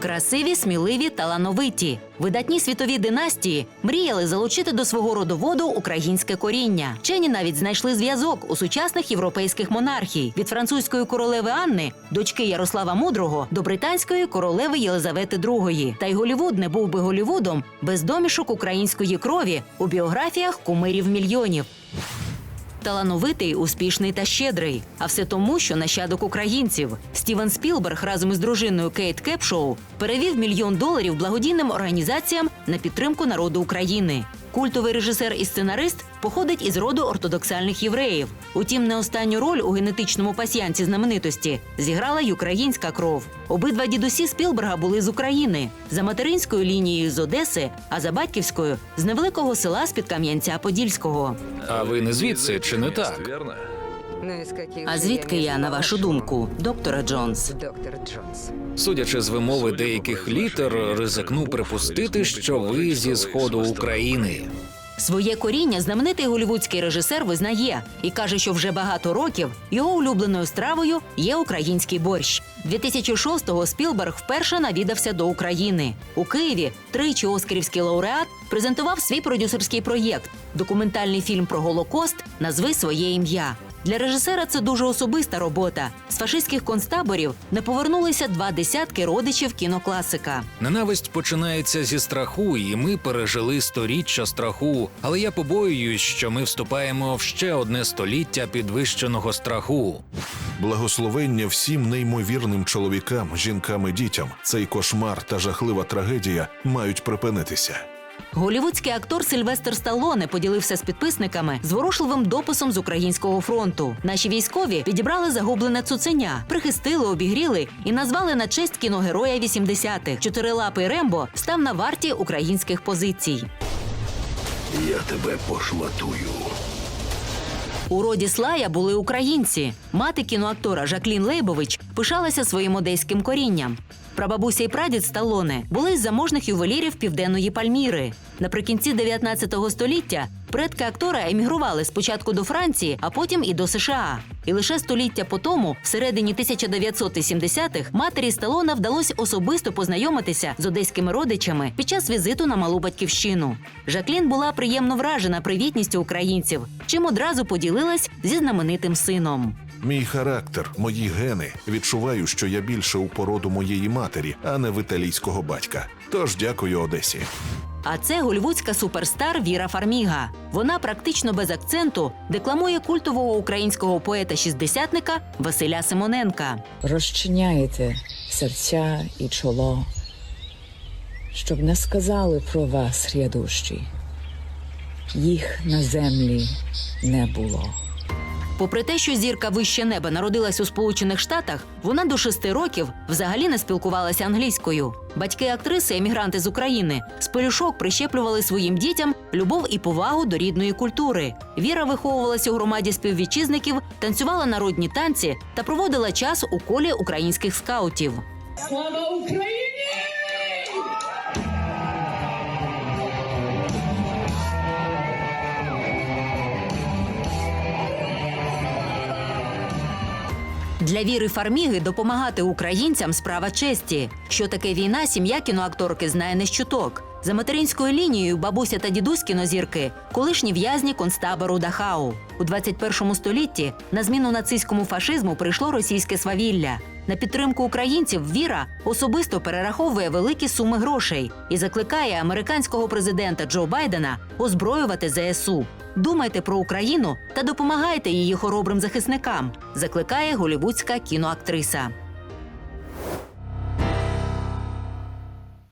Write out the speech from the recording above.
Красиві, сміливі, талановиті. Видатні світові династії мріяли залучити до свого родоводу українське коріння. Вчені навіть знайшли зв'язок у сучасних європейських монархій від французької королеви Анни, дочки Ярослава Мудрого, до британської королеви Єлизавети II. Та й Голівуд не був би Голівудом без домішок української крові у біографіях кумирів мільйонів. Талановитий, успішний та щедрий. А все тому, що нащадок українців. Стівен Спілберг разом із дружиною Кейт Кепшоу перевів мільйон доларів благодійним організаціям на підтримку народу України. Культовий режисер і сценарист походить із роду ортодоксальних євреїв. Утім, не останню роль у генетичному пасіянці знаменитості зіграла й українська кров. Обидва дідусі Спілберга були з України за материнською лінією з Одеси, а за батьківською з невеликого села з-під Кам'янця Подільського. А ви не звідси чи не так? А звідки я, на вашу думку, доктора Джонс? Доктор Джонс. Судячи з вимови деяких літер, ризикну припустити, що ви зі сходу України. Своє коріння знаменитий голівудський режисер визнає і каже, що вже багато років його улюбленою стравою є український борщ. 2006-го Спілберг вперше навідався до України. У Києві тричі оскарівський лауреат презентував свій продюсерський проєкт документальний фільм про Голокост Назви своє ім'я. Для режисера це дуже особиста робота. З фашистських концтаборів не повернулися два десятки родичів кінокласика. Ненависть починається зі страху, і ми пережили сторіччя страху. Але я побоююсь, що ми вступаємо в ще одне століття підвищеного страху. Благословення всім неймовірним чоловікам, жінкам і дітям. Цей кошмар та жахлива трагедія мають припинитися. Голівудський актор Сильвестр Сталоне поділився з підписниками зворушливим дописом з українського фронту. Наші військові підібрали загублене цуценя, прихистили, обігріли і назвали на честь кіногероя 80-х. Чотирилапий Рембо став на варті українських позицій. Я тебе пошматую. У роді Слая були українці. Мати кіноактора Жаклін Лейбович пишалася своїм одеським корінням. Прабабуся і прадід Сталоне були з заможних ювелірів південної Пальміри. Наприкінці 19 століття предки актора емігрували спочатку до Франції, а потім і до США. І лише століття по тому, всередині 1970-х, матері Сталона вдалося особисто познайомитися з одеськими родичами під час візиту на малу батьківщину. Жаклін була приємно вражена привітністю українців, чим одразу поділилась зі знаменитим сином. Мій характер, мої гени відчуваю, що я більше у породу моєї матері, а не в італійського батька. Тож дякую Одесі. А це голівудська суперстар Віра Фарміга. Вона практично без акценту декламує культового українського поета-шістдесятника Василя Симоненка. розчиняєте серця і чоло, щоб не сказали про вас рядущі. Їх на землі не було. Попри те, що зірка вище неба народилась у Сполучених Штатах, вона до шести років взагалі не спілкувалася англійською. Батьки актриси, емігранти з України, з пелюшок прищеплювали своїм дітям любов і повагу до рідної культури. Віра виховувалася у громаді співвітчизників, танцювала народні танці та проводила час у колі українських скаутів. Слава Україні! Для Віри Фарміги допомагати українцям справа честі. Що таке війна, сім'я кіноакторки знає не щуток. За материнською лінією бабуся та дідусь кінозірки колишні в'язні концтабору Дахау. У 21 столітті на зміну нацистському фашизму прийшло російське свавілля. На підтримку українців Віра особисто перераховує великі суми грошей і закликає американського президента Джо Байдена озброювати ЗСУ. Думайте про Україну та допомагайте її хоробрим захисникам, закликає голівудська кіноактриса.